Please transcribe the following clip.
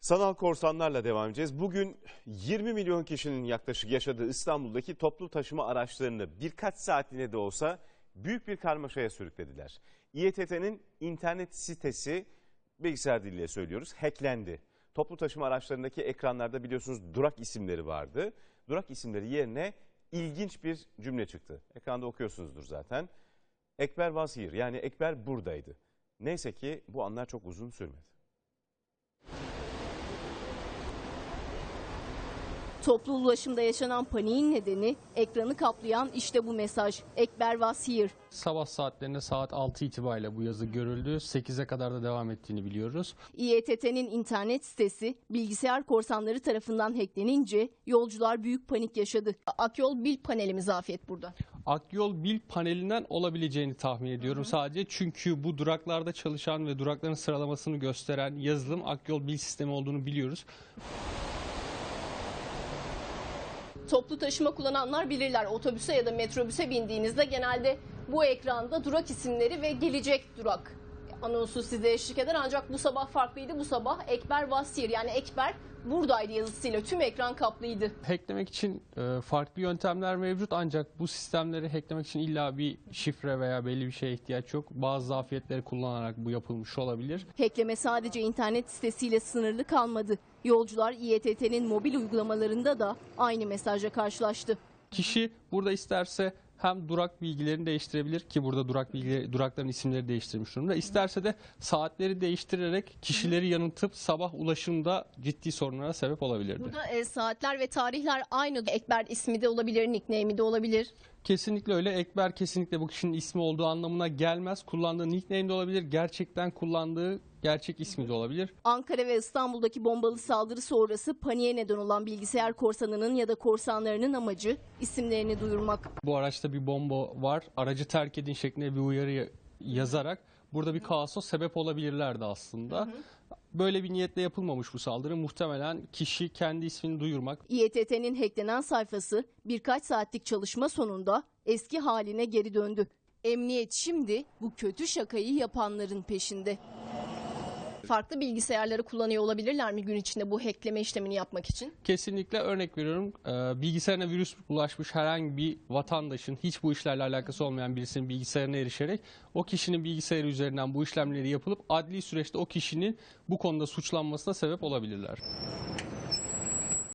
Sanal korsanlarla devam edeceğiz. Bugün 20 milyon kişinin yaklaşık yaşadığı İstanbul'daki toplu taşıma araçlarını birkaç saatliğine de olsa büyük bir karmaşaya sürüklediler. İETT'nin internet sitesi bilgisayar diliyle söylüyoruz hacklendi. Toplu taşıma araçlarındaki ekranlarda biliyorsunuz durak isimleri vardı. Durak isimleri yerine ilginç bir cümle çıktı. Ekranda okuyorsunuzdur zaten. Ekber was here yani Ekber buradaydı. Neyse ki bu anlar çok uzun sürmedi. Toplu ulaşımda yaşanan paniğin nedeni ekranı kaplayan işte bu mesaj. Ekber here. Sabah saatlerinde saat 6 itibariyle bu yazı görüldü. 8'e kadar da devam ettiğini biliyoruz. İETT'nin internet sitesi bilgisayar korsanları tarafından hacklenince yolcular büyük panik yaşadı. Akyol Bil paneli zafiyet burada. Akyol Bil panelinden olabileceğini tahmin ediyorum sadece. Çünkü bu duraklarda çalışan ve durakların sıralamasını gösteren yazılım Akyol Bil sistemi olduğunu biliyoruz. Toplu taşıma kullananlar bilirler. Otobüse ya da metrobüse bindiğinizde genelde bu ekranda durak isimleri ve gelecek durak anonsu size eşlik eder. Ancak bu sabah farklıydı. Bu sabah Ekber Vasir yani Ekber buradaydı yazısıyla tüm ekran kaplıydı. Hacklemek için e, farklı yöntemler mevcut ancak bu sistemleri hacklemek için illa bir şifre veya belli bir şeye ihtiyaç yok. Bazı zafiyetleri kullanarak bu yapılmış olabilir. Hackleme sadece internet sitesiyle sınırlı kalmadı. Yolcular İETT'nin mobil uygulamalarında da aynı mesajla karşılaştı. Kişi burada isterse hem durak bilgilerini değiştirebilir ki burada durak bilgileri, durakların isimleri değiştirmiş durumda. İsterse de saatleri değiştirerek kişileri yanıltıp sabah ulaşımda ciddi sorunlara sebep olabilirdi. Burada e, saatler ve tarihler aynı. Ekber ismi de olabilir, nickname'i de olabilir. Kesinlikle öyle. Ekber kesinlikle bu kişinin ismi olduğu anlamına gelmez. Kullandığı nickname de olabilir. Gerçekten kullandığı gerçek ismi de olabilir. Ankara ve İstanbul'daki bombalı saldırı sonrası paniğe neden olan bilgisayar korsanının ya da korsanlarının amacı isimlerini duyurmak. Bu araçta bir bomba var. Aracı terk edin şeklinde bir uyarı yazarak burada bir kaosa sebep olabilirlerdi aslında. Böyle bir niyetle yapılmamış bu saldırı. Muhtemelen kişi kendi ismini duyurmak, İETT'nin hacklenen sayfası birkaç saatlik çalışma sonunda eski haline geri döndü. Emniyet şimdi bu kötü şakayı yapanların peşinde. Farklı bilgisayarları kullanıyor olabilirler mi gün içinde bu hackleme işlemini yapmak için? Kesinlikle örnek veriyorum e, bilgisayarına virüs bulaşmış herhangi bir vatandaşın hiç bu işlerle alakası olmayan birisinin bilgisayarına erişerek o kişinin bilgisayarı üzerinden bu işlemleri yapılıp adli süreçte o kişinin bu konuda suçlanmasına sebep olabilirler.